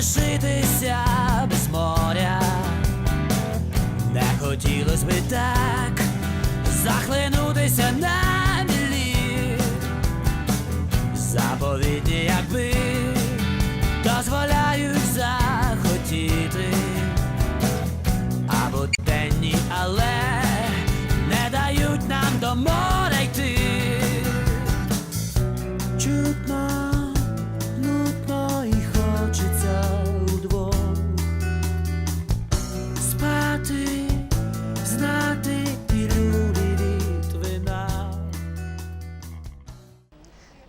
залишитися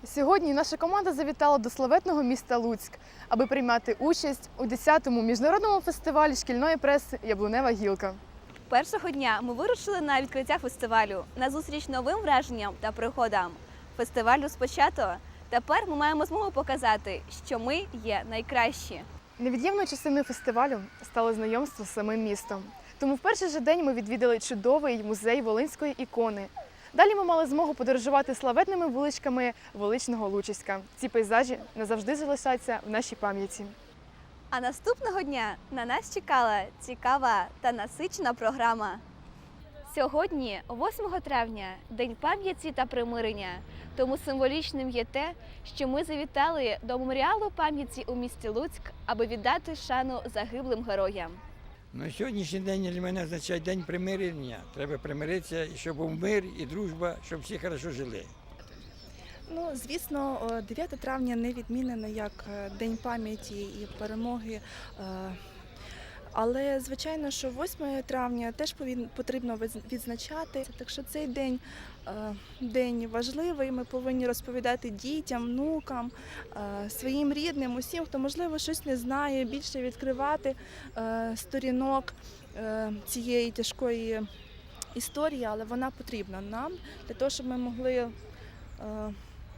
Сьогодні наша команда завітала до славетного міста Луцьк, аби приймати участь у 10-му міжнародному фестивалі шкільної преси Яблунева гілка. Першого дня ми вирушили на відкриття фестивалю на зустріч новим враженням та пригодам. Фестиваль розпочато. Тепер ми маємо змогу показати, що ми є найкращі. Невід'ємною частиною фестивалю стало знайомство з самим містом. Тому в перший же день ми відвідали чудовий музей Волинської ікони. Далі ми мали змогу подорожувати славетними вуличками величного Лучиська. Ці пейзажі назавжди залишаться в нашій пам'яті. А наступного дня на нас чекала цікава та насичена програма. Сьогодні, 8 травня, День пам'яті та примирення. Тому символічним є те, що ми завітали до меморіалу пам'яті у місті Луцьк, аби віддати шану загиблим героям. Ну, сьогоднішній день для мене означає день примирення. Треба примиритися, щоб був мир і дружба, щоб всі хорошо жили. Ну, звісно, 9 травня не відмінено як е, День пам'яті і перемоги. Але звичайно, що 8 травня теж потрібно відзначати. Так що цей день, е, день важливий. Ми повинні розповідати дітям, внукам, е, своїм рідним, усім, хто можливо щось не знає, більше відкривати е, сторінок цієї тяжкої історії, але вона потрібна нам для того, щоб ми могли.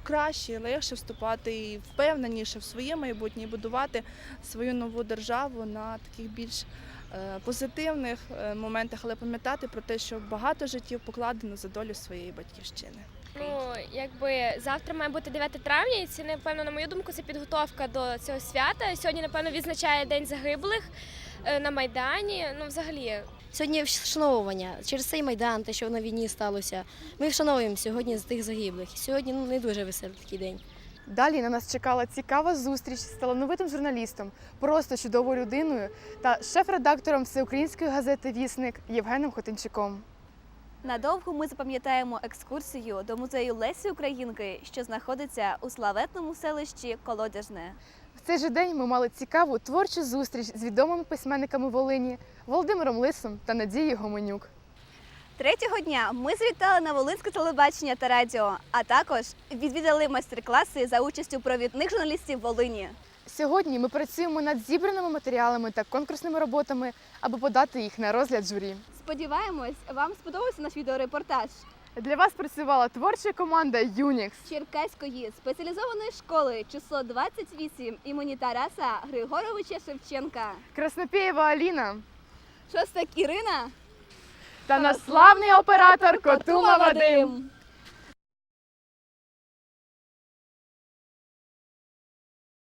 Краще, легше вступати і впевненіше в своє майбутнє і будувати свою нову державу на таких більш е, позитивних е, моментах, але пам'ятати про те, що багато життів покладено за долю своєї батьківщини. Ну, якби завтра має бути 9 травня, і це, напевно, на мою думку, це підготовка до цього свята. Сьогодні, напевно, відзначає День загиблих е, на Майдані. Ну, взагалі, Сьогодні вшановування через цей майдан, те, що на війні сталося. Ми вшановуємо сьогодні з тих загиблих. Сьогодні ну не дуже веселий такий день. Далі на нас чекала цікава зустріч з талановитим журналістом, просто чудовою людиною та шеф-редактором всеукраїнської газети Вісник Євгеном Хотинчуком. Надовго ми запам'ятаємо екскурсію до музею Лесі Українки, що знаходиться у славетному селищі Колодяжне. В цей же день ми мали цікаву творчу зустріч з відомими письменниками Волині Володимиром Лисом та Надією Гомонюк. Третього дня ми завітали на Волинське телебачення та радіо, а також відвідали майстер-класи за участю провідних журналістів Волині. Сьогодні ми працюємо над зібраними матеріалами та конкурсними роботами, аби подати їх на розгляд журі. Сподіваємось, вам сподобався наш відеорепортаж Для вас працювала творча команда Юнікс. Черкаської спеціалізованої школи число 28 імені Тараса Григоровича Шевченка. Краснопєєва Аліна Шостак Ірина та наславний оператор Котума Вадим.